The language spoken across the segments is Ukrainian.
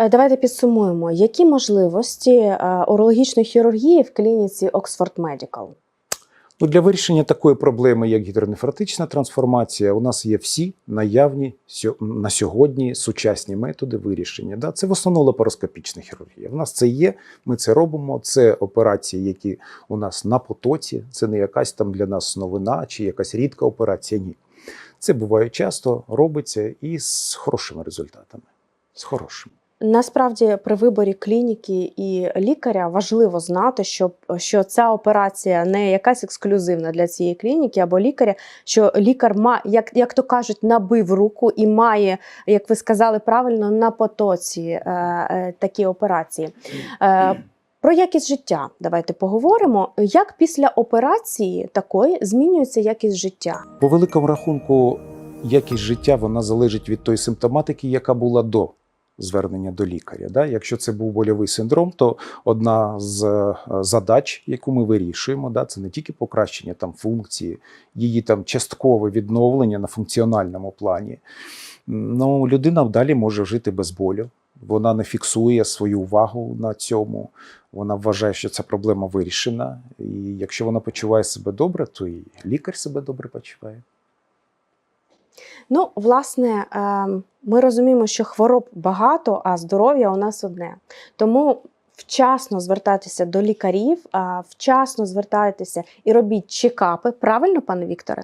Е, Давайте підсумуємо, які можливості е, урологічної хірургії в клініці Oxford Medical? Ну, для вирішення такої проблеми, як гідронефротична трансформація, у нас є всі наявні на сьогодні сучасні методи вирішення. Да? Це в основному лапароскопічна хірургія. У нас це є, ми це робимо. Це операції, які у нас на потоці. Це не якась там для нас новина чи якась рідка операція. Ні. Це буває часто, робиться і з хорошими результатами. З хорошими. Насправді, при виборі клініки і лікаря важливо знати, що, що ця операція не якась ексклюзивна для цієї клініки або лікаря, що лікар має, як, як то кажуть, набив руку і має, як ви сказали правильно, на потоці е, е, такі операції. Е, про якість життя давайте поговоримо. Як після операції такої змінюється якість життя? По великому рахунку, якість життя вона залежить від тої симптоматики, яка була до звернення до лікаря. Да? Якщо це був больовий синдром, то одна з е, задач, яку ми вирішуємо, да, це не тільки покращення там функції, її там часткове відновлення на функціональному плані. Ну, людина далі може жити без болю. Вона не фіксує свою увагу на цьому. Вона вважає, що ця проблема вирішена. І якщо вона почуває себе добре, то і лікар себе добре почуває. Ну, власне, ем, ми розуміємо, що хвороб багато, а здоров'я у нас одне. Тому вчасно звертайтеся до лікарів, вчасно звертайтеся і робіть чекапи. Правильно, пане Вікторе?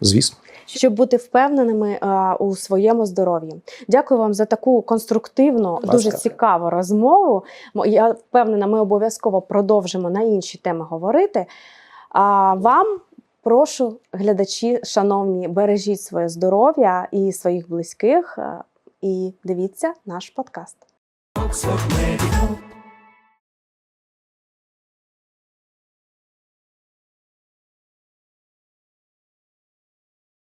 Звісно. Щоб бути впевненими а, у своєму здоров'ї. Дякую вам за таку конструктивну, ласка. дуже цікаву розмову. Мо- Я впевнена, ми обов'язково продовжимо на інші теми говорити. А вам прошу, глядачі, шановні, бережіть своє здоров'я і своїх близьких, і дивіться наш подкаст.